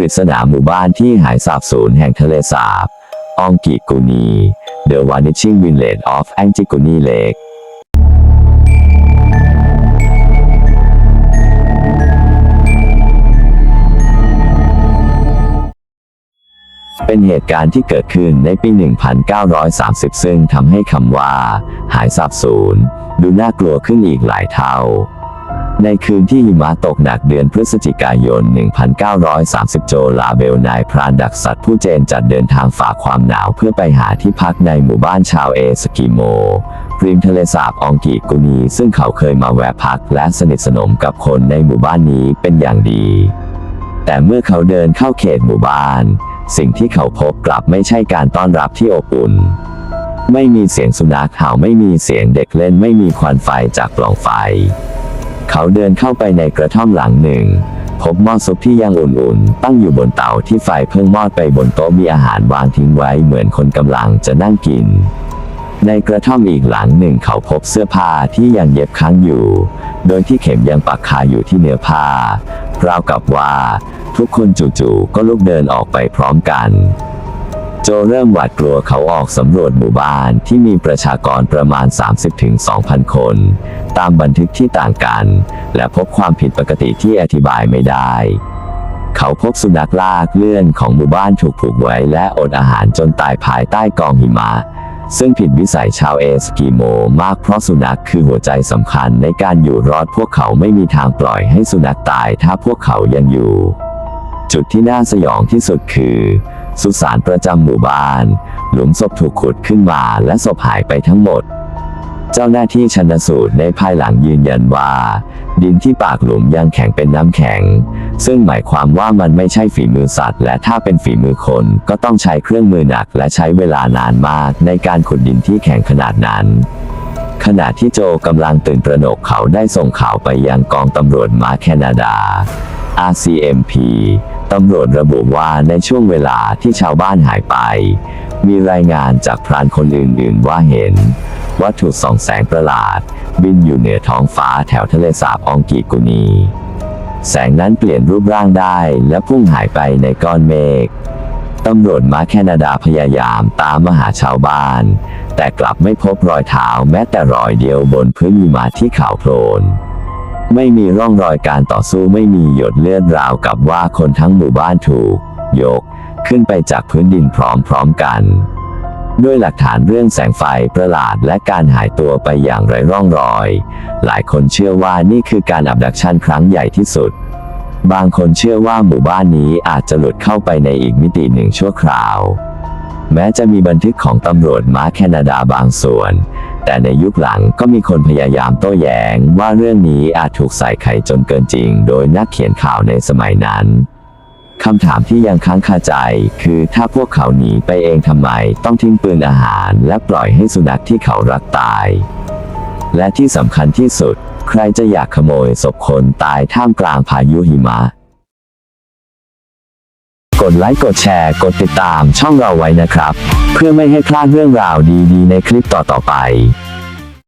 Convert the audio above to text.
ริศนาหมู่บ้านที่หายสาบสูญแห่งทะเลสาบองกิกุนี The Vanishing Village of Antigone Lake เป็นเหตุการณ์ที่เกิดขึ้นในปี 1930 ซึ่งทำให้คำว่า หายสาบสูญดูน่ากลัวขึ้นอีกหลายเท่า ในคืนที่หิมะตกหนักเดือนพฤศจิกายน 1930 โจลาเบลนายพรานดักสัตว์ผู้เจนจัดเดินทางฝ่าความหนาวเพื่อไปหาที่พักในหมู่บ้านชาวเอสกิโมริมทะเลสาบองกิกุนีซึ่งเขาเคยมาแวะพักและสนิทสนมกับคนในหมู่บ้านนี้เป็นอย่างดี แต่เมื่อเขาเดินเข้าเขตหมู่บ้าน สิ่งที่เขาพบกลับไม่ใช่การต้อนรับที่อบอุ่น ไม่มีเสียงสุนัขเห่าไม่มีเสียงเด็กเล่นไม่มีควันไฟจากปล่องไฟ เขาเดินเข้าไปในกระท่อมหลังหนึ่ง พบหม้อซุปที่ยังอุ่นๆ ตั้งอยู่บนเตาที่ไฟเพิ่งมอดไปบนโต๊ะมีอาหารวางทิ้งไว้เหมือนคนกำลังจะนั่งกิน ในกระท่อมอีกหลังหนึ่งเขาพบเสื้อผ้าที่ยังเย็บค้างอยู่ โดยที่เข็มยังปักคาอยู่ที่เนื้อผ้าราวกับว่า ทุกคนจู่ๆก็ลุกเดินออกไปพร้อมกัน โจเริ่มหวาดกลัวเขาออกสำรวจหมู่บ้านที่มีประชากรประมาณ 30-2,000 คน ตามบันทึกที่ต่างกัน และพบความผิดปกติที่อธิบายไม่ได้ เขาพบสุนัขลากเลื่อนของหมู่บ้านถูกผูกไว้และอดอาหารจนตายภายใต้กองหิมะ ซึ่งผิดวิสัยชาวเอสกิโมมากเพราะสุนัขคือหัวใจสำคัญในการอยู่รอดพวกเขาไม่มีทางปล่อยให้สุนัขตายถ้าพวกเขายังอยู่ จุดที่น่าสยองที่สุดคือ สุสานประจำหมู่บ้าน หลุมศพถูกขุดขึ้นมาและศพหายไปทั้งหมด เจ้าหน้าที่ชันสูตรในภายหลังยืนยันว่า ดินที่ปากหลุมยังแข็งเป็นน้ำแข็ง ซึ่งหมายความว่ามันไม่ใช่ฝีมือสัตว์ และถ้าเป็นฝีมือคนก็ต้องใช้เครื่องมือหนักและใช้เวลานานมากในการขุดดินที่แข็งขนาดนั้นขณะที่โจกำลังตื่นตระหนกเขาได้ส่งข่าวไปยังกองตำรวจมาแคนาดา RCMP ตำรวจระบุว่าในช่วงเวลาที่ชาวบ้านหายไป มีรายงานจากพรานคนอื่นๆว่าเห็น วัตถุส่องแสงประหลาด บินอยู่เหนือท้องฟ้าแถวทะเลสาบองกีกุนี แสงนั้นเปลี่ยนรูปร่างได้และพุ่งหายไปในก้อนเมฆตำรวจมาแคนาดาพยายามตามมาหาชาวบ้าน แต่กลับไม่พบรอยเท้าแม้แต่รอยเดียวบนพื้นหิมะที่ขาวโพลน ไม่มีร่องรอยการต่อสู้ไม่มีหยดเลือดราวกับว่าคนทั้งหมู่บ้านถูก ยก ขึ้นไปจากพื้นดินพร้อมๆกัน ด้วยหลักฐานเรื่องแสงไฟประหลาดและการหายตัวไปอย่างไร้ร่องรอย หลายคนเชื่อว่านี่คือการอับดักชันครั้งใหญ่ที่สุด บางคนเชื่อว่าหมู่บ้านนี้อาจจะหลุดเข้าไปในอีกมิติหนึ่งชั่วคราว แม้จะมีบันทึกของตำรวจม้าแคนาดาบางส่วน แต่ในยุคหลังก็มีคนพยายามโต้แย้งว่าเรื่องนี้อาจถูกใส่ไข่จนเกินจริง โดยนักเขียนข่าวในสมัยนั้นคำถามที่ยังค้างคาใจ คือถ้าพวกเขาหนีไปเองทำไม ต้องทิ้งปืนอาหาร และปล่อยให้สุนัขที่เขารักตาย และที่สำคัญที่สุด ใครจะอยากขโมยศพคนตายท่ามกลางพายุหิมะ กดไลค์กดแชร์กดติดตามช่องเราไว้นะครับ เพื่อไม่ให้พลาดเรื่องราวดีๆ ในคลิปต่อๆไป